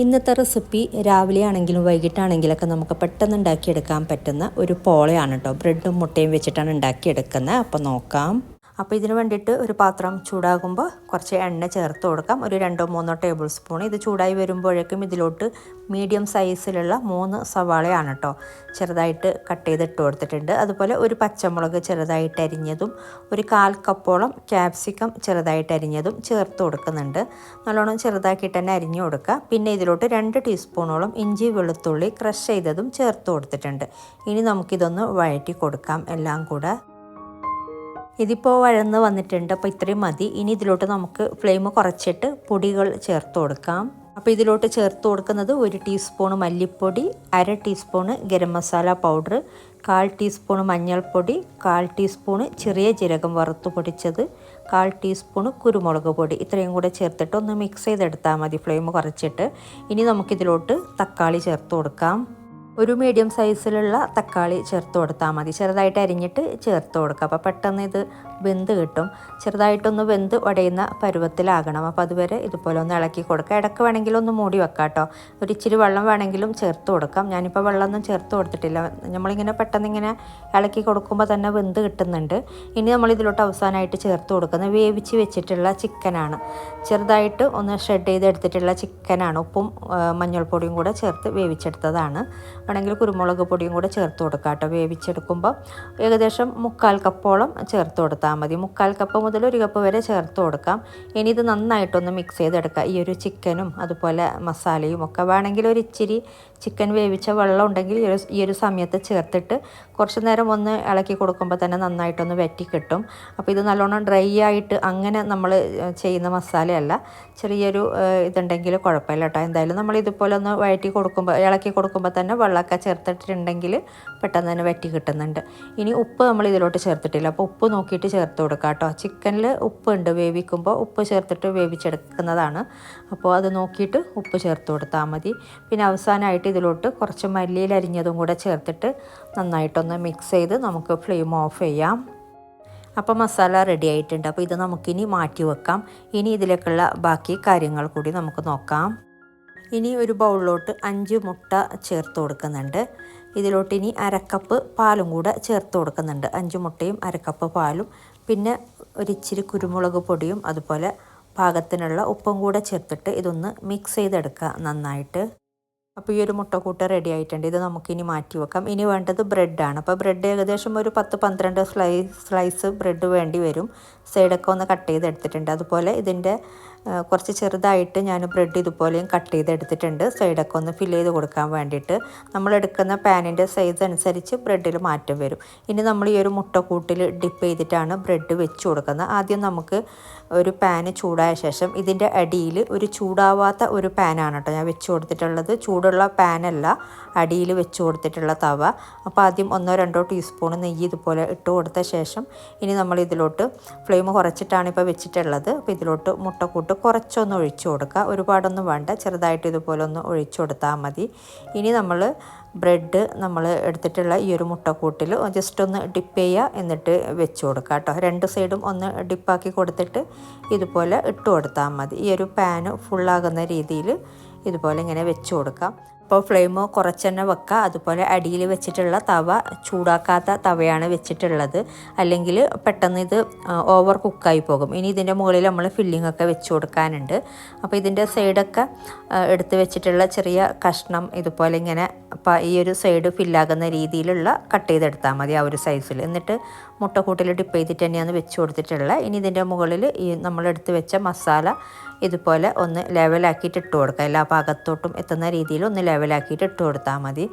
ഇന്നത്തെ റെസിപ്പി രാവിലെ ആണെങ്കിലും വൈകിട്ടാണെങ്കിലൊക്കെ നമുക്ക് പെട്ടെന്ന് ഉണ്ടാക്കിയെടുക്കാൻ പറ്റുന്ന ഒരു പോളയാണ് കേട്ടോ ബ്രെഡും മുട്ടയും വെച്ചിട്ടാണ് ഉണ്ടാക്കിയെടുക്കുന്നത്. അപ്പോൾ നോക്കാം. അപ്പോൾ ഇതിന് വേണ്ടിയിട്ട് ഒരു പാത്രം ചൂടാകുമ്പോൾ കുറച്ച് എണ്ണ ചേർത്ത് കൊടുക്കാം. ഒരു രണ്ടോ മൂന്നോ ടേബിൾ സ്പൂൺ. ഇത് ചൂടായി വരുമ്പോഴേക്കും ഇതിലോട്ട് മീഡിയം സൈസിലുള്ള മൂന്ന് സവാളയാണ് കേട്ടോ ചെറുതായിട്ട് കട്ട് ചെയ്തിട്ട് കൊടുത്തിട്ടുണ്ട്. അതുപോലെ ഒരു പച്ചമുളക് ചെറുതായിട്ട് അരിഞ്ഞതും ഒരു കാൽ കപ്പോളം ക്യാപ്സിക്കം ചെറുതായിട്ട് അരിഞ്ഞതും ചേർത്ത് കൊടുക്കുന്നുണ്ട്. നല്ലോണം ചെറുതാക്കിയിട്ട് തന്നെ അരിഞ്ഞു കൊടുക്കുക. പിന്നെ ഇതിലോട്ട് രണ്ട് ടീസ്പൂണോളം ഇഞ്ചി വെളുത്തുള്ളി ക്രഷ് ചെയ്തതും ചേർത്ത് കൊടുത്തിട്ടുണ്ട്. ഇനി നമുക്കിതൊന്ന് വഴറ്റി കൊടുക്കാം എല്ലാം കൂടെ. ഇതിപ്പോൾ വഴന്ന് വന്നിട്ടുണ്ട്. അപ്പോൾ ഇത്രയും മതി. ഇനി ഇതിലോട്ട് നമുക്ക് ഫ്ലെയിം കുറച്ചിട്ട് പൊടികൾ ചേർത്ത് കൊടുക്കാം. അപ്പോൾ ഇതിലോട്ട് ചേർത്ത് കൊടുക്കുന്നത് ഒരു ടീസ്പൂൺ മല്ലിപ്പൊടി അര ടീസ്പൂൺ ഗരം മസാല പൗഡർ കാൽ ടീസ്പൂൺ മഞ്ഞൾപ്പൊടി കാൽ ടീസ്പൂൺ ചെറിയ ജീരകം വറുത്ത് പൊടിച്ചത് കാൽ ടീസ്പൂൺ കുരുമുളക് പൊടി. ഇത്രയും കൂടെ ചേർത്തിട്ട് ഒന്ന് മിക്സ് ചെയ്തെടുത്താൽ മതി ഫ്ലെയിം കുറച്ചിട്ട്. ഇനി നമുക്കിതിലോട്ട് തക്കാളി ചേർത്ത് കൊടുക്കാം. ഒരു മീഡിയം സൈസിലുള്ള തക്കാളി ചേർത്ത് കൊടുത്താൽ മതി. ചെറുതായിട്ട് അരിഞ്ഞിട്ട് ചേർത്ത് കൊടുക്കുക. അപ്പോൾ പെട്ടെന്ന് ഇത് വെന്ത് കിട്ടും. ചെറുതായിട്ടൊന്ന് വെന്ത് ഉടയുന്ന പരുവത്തിലാകണം. അപ്പോൾ അതുവരെ ഇതുപോലെ ഒന്ന് ഇളക്കി കൊടുക്കുക. ഇടയ്ക്ക് വേണമെങ്കിലും ഒന്ന് മൂടി വെക്കാം കേട്ടോ. ഒരു ഇച്ചിരി വെള്ളം വേണമെങ്കിലും ചേർത്ത് കൊടുക്കാം. ഞാനിപ്പോൾ വെള്ളമൊന്നും ചേർത്ത് കൊടുത്തിട്ടില്ല. നമ്മളിങ്ങനെ പെട്ടെന്ന് ഇങ്ങനെ ഇളക്കി കൊടുക്കുമ്പോൾ തന്നെ വെന്ത് കിട്ടുന്നുണ്ട്. ഇനി നമ്മൾ ഇതിലോട്ട് അവസാനമായിട്ട് ചേർത്ത് കൊടുക്കുന്നത് വേവിച്ച് വെച്ചിട്ടുള്ള ചിക്കനാണ്. ചെറുതായിട്ട് ഒന്ന് ഷ്രെഡ് ചെയ്തെടുത്തിട്ടുള്ള ചിക്കനാണ്. ഉപ്പും മഞ്ഞൾപ്പൊടിയും കൂടെ ചേർത്ത് വേവിച്ചെടുത്തതാണ്. വേണമെങ്കിൽ കുരുമുളക് പൊടിയും കൂടെ ചേർത്ത് കൊടുക്കാം കേട്ടോ. വേവിച്ചെടുക്കുമ്പോൾ ഏകദേശം മുക്കാൽ കപ്പോളം ചേർത്ത് കൊടുത്താൽ മതി. മുക്കാൽ കപ്പ് മുതൽ ഒരു കപ്പ് വരെ ചേർത്ത് കൊടുക്കാം. ഇനി ഇത് നന്നായിട്ടൊന്ന് മിക്സ് ചെയ്തെടുക്കാം ഈ ഒരു ചിക്കനും അതുപോലെ മസാലയും ഒക്കെ വേണമെങ്കിൽ ഒരു ഇച്ചിരി ചിക്കൻ വേവിച്ച വെള്ളം ഉണ്ടെങ്കിൽ ഈ ഒരു സമയത്ത് ചേർത്തിട്ട് കുറച്ച് നേരം ഒന്ന് ഇളക്കി കൊടുക്കുമ്പോൾ തന്നെ നന്നായിട്ടൊന്ന് വെറ്റി കിട്ടും. അപ്പോൾ ഇത് നല്ലോണം ഡ്രൈ ആയിട്ട് അങ്ങനെ നമ്മൾ ചെയ്യുന്ന മസാലയല്ല. ചെറിയൊരു ഇതുണ്ടെങ്കിൽ കുഴപ്പമില്ല കേട്ടോ. എന്തായാലും നമ്മൾ ഇതുപോലെ ഒന്ന് വഴറ്റി കൊടുക്കുമ്പോൾ ഇളക്കി കൊടുക്കുമ്പോൾ തന്നെ വെള്ളമൊക്കെ ചേർത്തിട്ടുണ്ടെങ്കിൽ പെട്ടെന്ന് തന്നെ വെറ്റി കിട്ടുന്നുണ്ട്. ഇനി ഉപ്പ് നമ്മൾ ഇതിലോട്ട് ചേർത്തിട്ടില്ല. അപ്പോൾ ഉപ്പ് നോക്കിയിട്ട് ചേർത്ത് കൊടുക്കുക കേട്ടോ. ചിക്കനിൽ ഉപ്പ് ഉണ്ട് വേവിക്കുമ്പോൾ ഉപ്പ് ചേർത്തിട്ട് വേവിച്ചെടുക്കുന്നതാണ്. അപ്പോൾ അത് നോക്കിയിട്ട് ഉപ്പ് ചേർത്ത് കൊടുത്താൽ മതി. പിന്നെ അവസാനമായിട്ട് ഇതിലോട്ട് കുറച്ച് മല്ലിയിൽ അരിഞ്ഞതും കൂടെ ചേർത്തിട്ട് നന്നായിട്ടൊന്ന് മിക്സ് ചെയ്ത് നമുക്ക് ഫ്ലെയിം ഓഫ് ചെയ്യാം. അപ്പോൾ മസാല റെഡി ആയിട്ടുണ്ട്. അപ്പോൾ ഇത് നമുക്കിനി മാറ്റി വെക്കാം. ഇനി ഇതിലേക്കുള്ള ബാക്കി കാര്യങ്ങൾ കൂടി നമുക്ക് നോക്കാം. ഇനി ഒരു ബൗളിലോട്ട് അഞ്ച് മുട്ട ചേർത്ത് കൊടുക്കുന്നുണ്ട്. ഇതിലോട്ട് ഇനി അരക്കപ്പ് പാലും കൂടെ ചേർത്ത് കൊടുക്കുന്നുണ്ട്. അഞ്ച് മുട്ടയും അരക്കപ്പ് പാലും. പിന്നെ ഒരിച്ചിരി കുരുമുളക് പൊടിയും അതുപോലെ പാകത്തിനുള്ള ഉപ്പും കൂടെ ചേർത്തിട്ട് ഇതൊന്ന് മിക്സ് ചെയ്തെടുക്കുക നന്നായിട്ട്. അപ്പോൾ ഈ ഒരു മുട്ടക്കൂട്ട് റെഡി ആയിട്ടുണ്ട്. ഇത് നമുക്കിനി മാറ്റി വെക്കാം. ഇനി വേണ്ടത് ബ്രെഡാണ് അപ്പോൾ ബ്രെഡ് ഏകദേശം ഒരു പത്ത് പന്ത്രണ്ട് സ്ലൈസ് സ്ലൈസ് ബ്രെഡ് വേണ്ടി വരും. സൈഡൊക്കെ ഒന്ന് കട്ട് ചെയ്തെടുത്തിട്ടുണ്ട്. അതുപോലെ ഇതിന്റെ കുറച്ച് ചെറുതായിട്ട് ഞാൻ ബ്രെഡ് ഇതുപോലെയും കട്ട് ചെയ്തെടുത്തിട്ടുണ്ട്. സൈഡൊക്കെ ഒന്ന് ഫില്ല് ചെയ്ത് കൊടുക്കാൻ വേണ്ടിയിട്ട് നമ്മൾ എടുക്കുന്ന പാനിന്റെ സൈസ് അനുസരിച്ച് ബ്രെഡിൽ മാറ്റം വരും. ഇനി നമ്മൾ ഈ ഒരു മുട്ടക്കൂട്ടിൽ ഡിപ്പ് ചെയ്തിട്ടാണ് ബ്രെഡ് വെച്ച് കൊടുക്കുന്നത്. ആദ്യം നമുക്ക് ഒരു പാന് ചൂടായ ശേഷം ഇതിന്റെ അടിയിൽ ഒരു ചൂടാവാത്ത ഒരു പാനാണ് കേട്ടോ ഞാൻ വെച്ച് കൊടുത്തിട്ടുള്ളത്. ചൂടുള്ള പാനല്ല അടിയിൽ വെച്ച് കൊടുത്തിട്ടുള്ള തവ. അപ്പോൾ ആദ്യം ഒന്നോ രണ്ടോ ടീസ്പൂൺ നെയ്യ് ഇതുപോലെ ഇട്ട് കൊടുത്ത ശേഷം ഇനി നമ്മൾ ഇതിലോട്ട് ഫ്ലെയിം കുറച്ചിട്ടാണ് ഇപ്പോൾ വെച്ചിട്ടുള്ളത്. അപ്പോൾ ഇതിലോട്ട് മുട്ടക്കൂട്ട് കുറച്ചൊന്ന് ഒഴിച്ചു കൊടുക്കുക. ഒരുപാടൊന്നും വേണ്ട. ചെറുതായിട്ട് ഇതുപോലെ ഒന്ന് ഒഴിച്ചു കൊടുത്താൽ മതി. ഇനി നമ്മൾ ബ്രെഡ് നമ്മൾ എടുത്തിട്ടുള്ള ഈ ഒരു മുട്ടക്കൂട്ടിൽ ജസ്റ്റ് ഒന്ന് ഡിപ്പ് ചെയ്യുക എന്നിട്ട് വെച്ച് കൊടുക്കുക കേട്ടോ. രണ്ട് സൈഡും ഒന്ന് ഡിപ്പാക്കി കൊടുത്തിട്ട് ഇതുപോലെ ഇട്ട് കൊടുത്താൽ മതി. ഈ ഒരു പാന് ഫുള്ളാകുന്ന രീതിയിൽ ഇതുപോലെ ഇങ്ങനെ വെച്ച് കൊടുക്കാം അപ്പോൾ ഫ്ലെയിം കുറച്ച് തന്നെ വെക്കുക. അതുപോലെ അടിയിൽ വെച്ചിട്ടുള്ള തവ ചൂടാക്കാത്ത തവയാണ് വെച്ചിട്ടുള്ളത്. അല്ലെങ്കിൽ പെട്ടെന്ന് ഇത് ഓവർ കുക്കായി പോകും. ഇനി ഇതിന്റെ മുകളിൽ നമ്മൾ ഫില്ലിംഗ് ഒക്കെ വെച്ച് കൊടുക്കാനുണ്ട്. അപ്പോൾ ഇതിന്റെ സൈഡൊക്കെ എടുത്ത് വെച്ചിട്ടുള്ള ചെറിയ കഷ്ണം ഇതുപോലെ ഇങ്ങനെ ഈ ഒരു സൈഡ് ഫില്ലാകുന്ന രീതിയിലുള്ള കട്ട് ചെയ്തെടുത്താൽ മതി ആ ഒരു സൈസിൽ എന്നിട്ട് മുട്ടക്കൂട്ടിൽ ഡിപ്പ് ചെയ്തിട്ട് തന്നെയാണ് വെച്ച് കൊടുത്തിട്ടുള്ളത്. ഇനി ഇതിന്റെ മുകളിൽ ഈ നമ്മളെടുത്ത് വെച്ച മസാല ഇതുപോലെ ഒന്ന് ലെവലാക്കിയിട്ട് ഇട്ട് കൊടുക്കുക. എല്ലാ ഭാഗത്തോട്ടും എത്തുന്ന രീതിയിൽ ഒന്ന് ലെവലാക്കിയിട്ട് ഇട്ട് കൊടുത്താൽ മതി.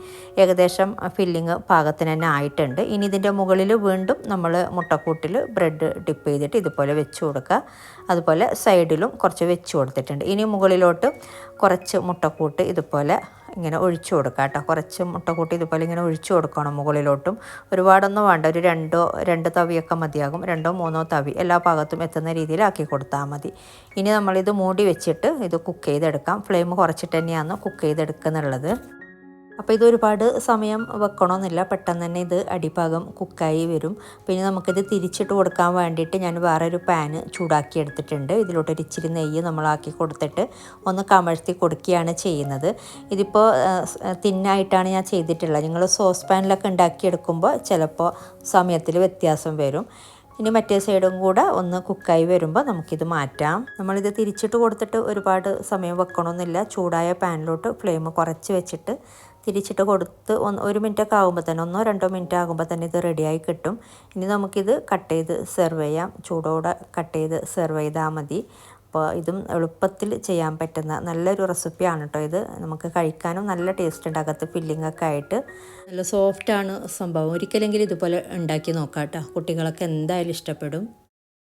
ഏകദേശം ഫില്ലിങ് ഭാഗത്തിന് തന്നെ ആയിട്ടുണ്ട്. ഇനി ഇതിന്റെ മുകളിൽ വീണ്ടും നമ്മൾ മുട്ടക്കൂട്ടിൽ ബ്രെഡ് ഡിപ്പ് ചെയ്തിട്ട് ഇതുപോലെ വെച്ച് കൊടുക്കുക. അതുപോലെ സൈഡിലും കുറച്ച് വെച്ച് കൊടുത്തിട്ടുണ്ട്. ഇനി മുകളിലോട്ട് കുറച്ച് മുട്ടക്കൂട്ട് ഇതുപോലെ ഇങ്ങനെ ഒഴിച്ചു കൊടുക്കുക കേട്ടോ. കുറച്ച് മുട്ടക്കൂട്ടി ഇതുപോലെ ഇങ്ങനെ ഒഴിച്ചു കൊടുക്കണം മുകളിലോട്ടും. ഒരുപാടൊന്നും വേണ്ട. ഒരു രണ്ടോ രണ്ട് തവിയൊക്കെ മതിയാകും. രണ്ടോ മൂന്നോ തവി എല്ലാ ഭാഗത്തും എത്തുന്ന രീതിയിലാക്കി കൊടുത്താൽ മതി. ഇനി നമ്മളിത് മൂടി വെച്ചിട്ട് ഇത് കുക്ക് ചെയ്തെടുക്കാം. ഫ്ലെയിം കുറച്ചിട്ട് തന്നെയാണ് കുക്ക് ചെയ്തെടുക്കുന്നുള്ളത് അപ്പോൾ ഇത് ഒരുപാട് സമയം വെക്കണമെന്നില്ല പെട്ടെന്ന് തന്നെ ഇത് അടിഭാഗം കുക്കായി വരും. പിന്നെ നമുക്കിത് തിരിച്ചിട്ട് കൊടുക്കാൻ വേണ്ടിയിട്ട് ഞാൻ വേറൊരു പാന് ചൂടാക്കി എടുത്തിട്ടുണ്ട്. ഇതിലോട്ട് ഒരു ഇച്ചിരി നെയ്യ് നമ്മളാക്കി കൊടുത്തിട്ട് ഒന്ന് കമഴ്ത്തി കൊടുക്കുകയാണ് ചെയ്യുന്നത്. ഇതിപ്പോൾ തിന്നായിട്ടാണ് ഞാൻ ചെയ്തിട്ടുള്ളത്. നിങ്ങൾ സോസ് പാനിലൊക്കെ ഉണ്ടാക്കിയെടുക്കുമ്പോൾ ചിലപ്പോൾ സമയത്തിൽ വ്യത്യാസം വരും. ഇനി മറ്റേ സൈഡും കൂടെ ഒന്ന് കുക്കായി വരുമ്പോൾ നമുക്കിത് മാറ്റാം. നമ്മളിത് തിരിച്ചിട്ട് കൊടുത്തിട്ട് ഒരുപാട് സമയം വെക്കണമെന്നില്ല ചൂടായ പാനിലോട്ട് ഫ്ലെയിം കുറച്ച് വെച്ചിട്ട് തിരിച്ചിട്ട് കൊടുത്ത് ഒന്ന് ഒരു മിനിറ്റൊക്കെ ആകുമ്പോൾ തന്നെ ഒന്നോ രണ്ടോ മിനിറ്റ് ആകുമ്പോൾ തന്നെ ഇത് റെഡിയായി കിട്ടും. ഇനി നമുക്കിത് കട്ട് ചെയ്ത് സെർവ് ചെയ്യാം. ചൂടോടെ കട്ട് ചെയ്ത് സെർവ് ചെയ്താൽ മതി. അപ്പോൾ ഇതും എളുപ്പത്തിൽ ചെയ്യാൻ പറ്റുന്ന നല്ലൊരു റെസിപ്പിയാണ് കേട്ടോ ഇത്. നമുക്ക് കഴിക്കാനും നല്ല ടേസ്റ്റ് ഉണ്ട്. അകത്ത് ഫില്ലിംഗ് ഒക്കെ ആയിട്ട്. നല്ല സോഫ്റ്റാണ് സംഭവം. ഒരിക്കലെങ്കിലും ഇതുപോലെ ഉണ്ടാക്കി നോക്കാം കേട്ടോ കുട്ടികളൊക്കെ എന്തായാലും ഇഷ്ടപ്പെടും.